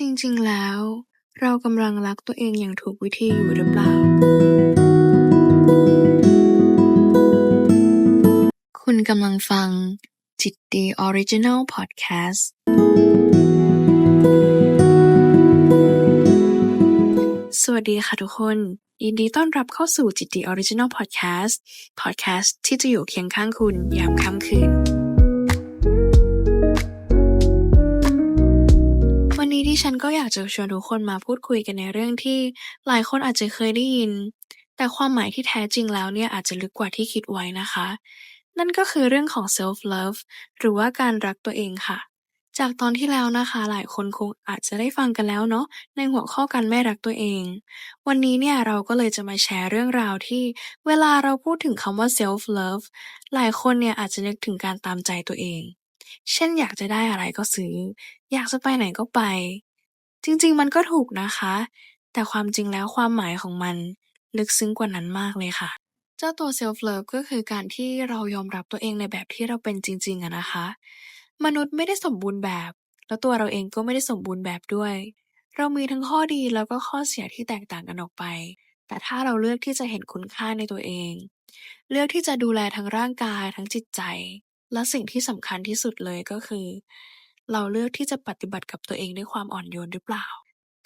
จริง ๆ แล้ว เรากำลังรักตัวเองอย่างถูกวิธีอยู่หรือเปล่า คุณกำลังฟัง จิตดีออริจินัลพอดแคสต์ สวัสดีค่ะทุกคน ยินดีต้อนรับเข้าสู่จิตดีออริจินัลพอดแคสต์ พอดแคสต์ที่จะอยู่เคียงข้างคุณยามค่ำคืน ฉันก็อยากจะชวนทุกคนมาพูดคุยกันในเรื่องที่หลายคนอาจจะเคยได้ยิน แต่ความหมายที่แท้จริงแล้วเนี่ยอาจจะลึกกว่าที่คิดไว้นะคะ นั่นก็คือเรื่องของ self love หรือว่าการรักตัวเองค่ะ จากตอนที่แล้วนะคะ หลายคนคงอาจจะได้ฟังกันแล้วเนาะในหัวข้อการไม่รักตัวเอง วันนี้เนี่ยเราก็เลยจะมาแชร์เรื่องราวที่ เวลาเราพูดถึงคำว่า self love หลายคนเนี่ยอาจจะนึกถึงการตามใจตัวเองเช่นอยากจะได้อะไรก็ซื้อ อยากจะไปไหนก็ไป จริง ๆ มันก็ถูกนะคะ แต่ความจริงแล้วความหมายของมันลึกซึ้งกว่านั้นมากเลยค่ะ เจ้าตัว self love ก็คือการที่เรายอมรับตัวเองในแบบที่เราเป็นจริง ๆอะนะคะ มนุษย์ไม่ได้สมบูรณ์แบบ แล้วตัวเราเองก็ไม่ได้สมบูรณ์แบบด้วย เรามีทั้งข้อดีแล้วก็ข้อเสียที่แตกต่างกันออกไป แต่ถ้าเราเลือกที่จะเห็นคุณค่าในตัวเอง เลือกที่จะดูแลทั้งร่างกายทั้งจิตใจ และสิ่งที่สำคัญที่สุดเลยก็คือ เราเลือกที่จะปฏิบัติกับตัวเองด้วยความอ่อนโยนหรือเปล่า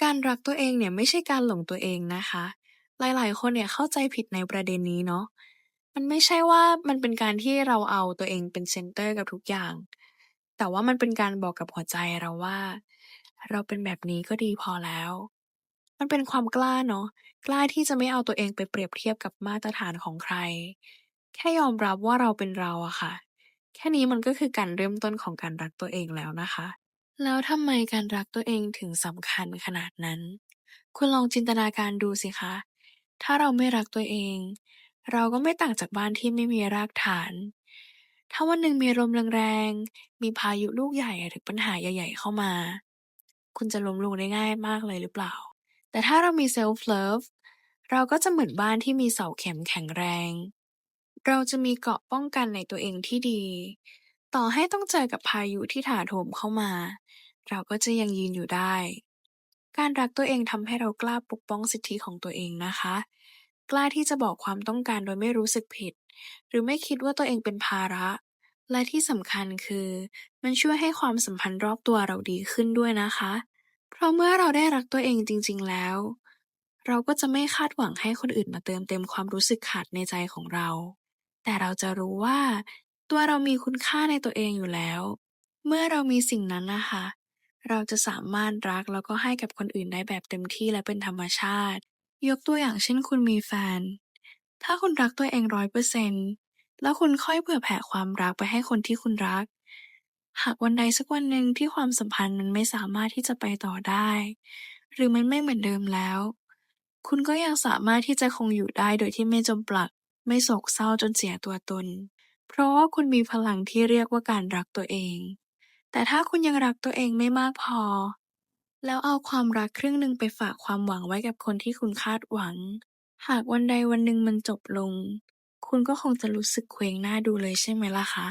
การรักตัวเองเนี่ยไม่ใช่การหลงตัวเองนะคะ หลายๆ คนเนี่ยเข้าใจผิดในประเด็นนี้เนาะ มันไม่ใช่ว่ามันเป็นการที่เราเอาตัวเองเป็นเซนเตอร์กับทุกอย่าง แต่ว่ามันเป็นการบอกกับหัวใจเราว่า เราเป็นแบบนี้ก็ดีพอแล้ว มันเป็นความกล้าเนาะ กล้าที่จะไม่เอาตัวเองไปเปรียบเทียบกับมาตรฐานของใคร แค่ยอมรับว่าเราเป็นเราอะค่ะ แค่นี้มันก็คือการเริ่มต้นของการรักตัวเองแล้วนะคะ แล้วทำไมการรักตัวเองถึงสำคัญขนาดนั้น คุณลองจินตนาการดูสิคะ ถ้าเราไม่รักตัวเอง เราก็ไม่ต่างจากบ้านที่ไม่มีรากฐาน ถ้าวันหนึ่งมีลมแรงๆ มีพายุลูกใหญ่หรือปัญหาใหญ่ๆเข้ามา คุณจะล้มลงได้ง่ายมากเลยหรือเปล่า แต่ถ้าเรามี self love เราก็จะเหมือนบ้านที่มีเสาเข็มแข็งแรง เราจะมีเกราะป้องกันในตัวเองที่ดี ต่อให้ต้องเจอกับพายุที่ถาโถมเข้ามา เราก็จะยังยืนอยู่ได้ การรักตัวเองทำให้เรากล้าปกป้องสิทธิของตัวเองนะคะ กล้าที่จะบอกความต้องการโดยไม่รู้สึกผิด หรือไม่คิดว่าตัวเองเป็นภาระ และที่สำคัญคือ มันช่วยให้ความสัมพันธ์รอบตัวเราดีขึ้นด้วยนะคะ เพราะเมื่อเราได้รักตัวเองจริง ๆ แล้ว เราก็จะไม่คาดหวังให้คนอื่นมาเติมเต็มความรู้สึกขาดในใจของเรา แต่เราจะรู้ว่า ตัวเรามีคุณค่าในตัวเองอยู่แล้ว เมื่อเรามีสิ่งนั้นนะคะ เราจะสามารถรักแล้วก็ให้กับคนอื่นได้แบบเต็มที่และเป็นธรรมชาติ ยกตัวอย่างเช่น คุณมีแฟน ถ้าคุณรักตัวเองร้อยเปอร์เซ็นต์แล้วคุณค่อยเผื่อแผ่ความรักไปให้คนที่คุณรัก หากวันใดสักวันหนึ่งที่ความสัมพันธ์มันไม่สามารถที่จะไปต่อได้ หรือมันไม่เหมือนเดิมแล้ว คุณก็ยังสามารถที่จะคงอยู่ได้โดยที่ไม่จมปลัก ไม่โศกเศร้าจนเสียตัวตน เพราะว่าคุณมีพลังที่เรียกว่าการรักตัวเอง แต่ถ้าคุณยังรักตัวเองไม่มากพอ แล้วเอาความรักครึ่งหนึ่งไปฝากความหวังไว้กับคนที่คุณคาดหวัง หากวันใดวันหนึ่งมันจบลง คุณก็คงจะรู้สึกเคว้งหน้าดูเลยใช่ไหมล่ะคะ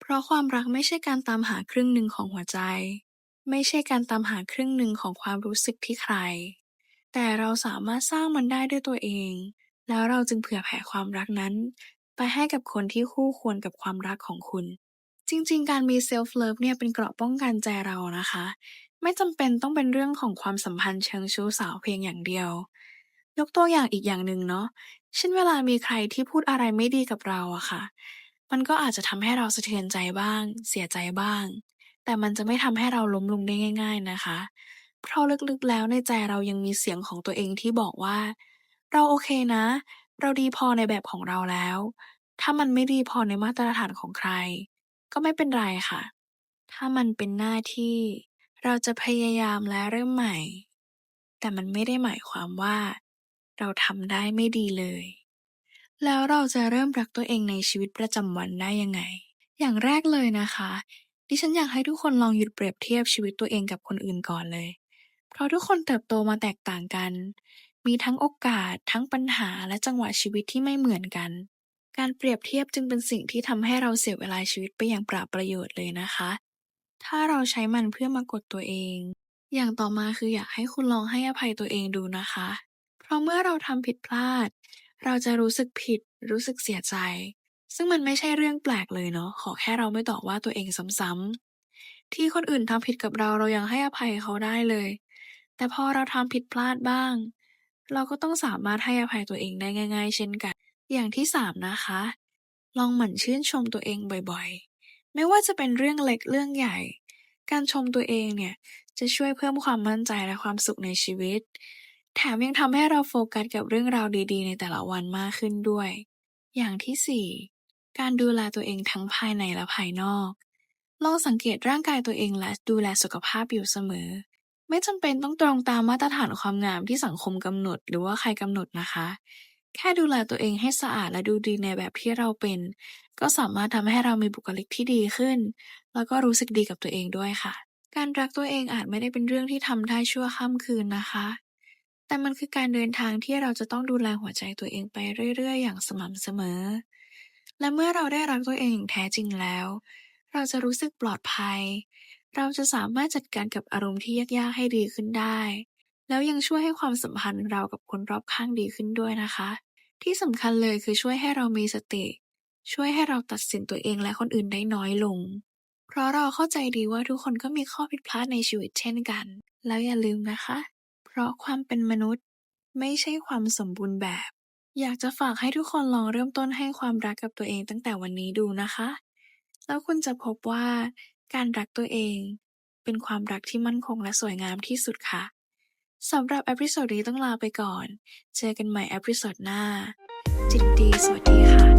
เพราะความรักไม่ใช่การตามหาครึ่งหนึ่งของหัวใจ ไม่ใช่การตามหาครึ่งหนึ่งของความรู้สึกที่ใคร แต่เราสามารถสร้างมันได้ด้วยตัวเอง แล้วเราจึงเผื่อแผ่ความรักนั้น ไปให้กับคนที่คู่ควรกับความรักของคุณ จริง ๆ การมี self love เนี่ยเป็นเกราะป้องกันใจเรานะคะ ไม่จำเป็นต้องเป็นเรื่องของความสัมพันธ์เชิงชู้สาวเพียงอย่างเดียวยกตัวอย่างอีกอย่างหนึ่งเนาะเช่นเวลามีใครที่พูดอะไรไม่ดีกับเราอะค่ะ มันก็อาจจะทำให้เราสะเทือนใจบ้าง เสียใจบ้าง แต่มันจะไม่ทำให้เราล้มลงได้ง่าย ๆนะคะ เพราะลึกๆแล้วในใจเรายังมีเสียงของตัวเองที่บอกว่า เราโอเคนะ เราดีพอในแบบของเราแล้ว ถ้ามันไม่ดีพอในมาตรฐานของใคร ก็ไม่เป็นไรค่ะ ถ้ามันเป็นหน้าที่ เราจะพยายามและเริ่มใหม่ แต่มันไม่ได้หมายความว่า เราทำได้ไม่ดีเลย แล้วเราจะเริ่มรักตัวเองในชีวิตประจำวันได้ยังไง อย่างแรกเลยนะคะ ดิฉันอยากให้ทุกคนลองหยุดเปรียบเทียบชีวิตตัวเองกับคนอื่นก่อนเลย เพราะทุกคนเติบโตมาแตกต่างกัน มีทั้งโอกาส ทั้งปัญหา และจังหวะชีวิตที่ไม่เหมือนกัน การเปรียบเทียบจึงเป็นสิ่งที่ทำให้เราเสียเวลาชีวิตไปอย่างเปล่าประโยชน์เลยนะคะ ถ้าเราใช้มันเพื่อมากดตัวเอง อย่างต่อมาคืออยากให้คุณลองให้อภัยตัวเองดูนะคะ เพราะเมื่อเราทำผิดพลาด เราจะรู้สึกผิด รู้สึกเสียใจ ซึ่งมันไม่ใช่เรื่องแปลกเลยเนาะ ขอแค่เราไม่ต่อว่าตัวเองซ้ำๆ ที่คนอื่นทำผิดกับเราเรายังให้อภัยเขาได้เลยแต่พอเราทำผิดพลาดบ้าง เราก็ต้องสามารถให้อภัยตัวเองได้ง่าย ๆ เช่นกัน อย่างที่3นะคะ ลองหมั่นชื่นชมตัวเองบ่อยๆ ไม่ว่าจะเป็นเรื่องเล็กเรื่องใหญ่ การชมตัวเองเนี่ยจะช่วยเพิ่มความมั่นใจและความสุขในชีวิต แถมยังทำให้เราโฟกัสกับเรื่องราวดีๆ ในแต่ละวันมากขึ้นด้วย อย่างที่4การดูแลตัวเองทั้งภายในและภายนอก ลองสังเกตร่างกายตัวเองและดูแลสุขภาพอยู่เสมอ ไม่จำเป็นต้องตรงตามมาตรฐานความงามที่สังคมกำหนด หรือว่าใครกำหนดนะคะ แค่ดูแลตัวเองให้สะอาดและดูดีในแบบที่เราเป็น ก็สามารถทำให้เรามีบุคลิกที่ดีขึ้น แล้วก็รู้สึกดีกับตัวเองด้วยค่ะ การรักตัวเองอาจไม่ได้เป็นเรื่องที่ทำได้ชั่วค่ำคืนนะคะ แต่มันคือการเดินทางที่เราจะต้องดูแลหัวใจตัวเองไปเรื่อย ๆ อย่างสม่ำเสมอ และเมื่อเราได้รักตัวเองอย่างแท้จริงแล้ว เราจะรู้สึกปลอดภัย เราจะสามารถจัดการกับอารมณ์ที่ยาก ๆ ให้ดีขึ้นได้ แล้วยังช่วยให้ความสัมพันธ์เรากับคนรอบข้างดีขึ้นด้วยนะคะ ที่สำคัญเลยคือช่วยให้เรามีสติ ช่วยให้เราตัดสินตัวเองและคนอื่นได้น้อยลง เพราะเราเข้าใจดีว่าทุกคนก็มีข้อผิดพลาดในชีวิตเช่นกัน แล้วอย่าลืมนะคะ เพราะความเป็นมนุษย์ ไม่ใช่ความสมบูรณ์แบบ อยากจะฝากให้ทุกคนลองเริ่มต้นให้ความรักกับตัวเองตั้งแต่วันนี้ดูนะคะ แล้วคุณจะพบว่า การรักตัวเอง เป็นความรักที่มั่นคงและสวยงามที่สุดค่ะ สำหรับเอพิโซดนี้ต้องลาไปก่อน เจอกันใหม่เอพิโซดหน้า จิตดี สวัสดีค่ะ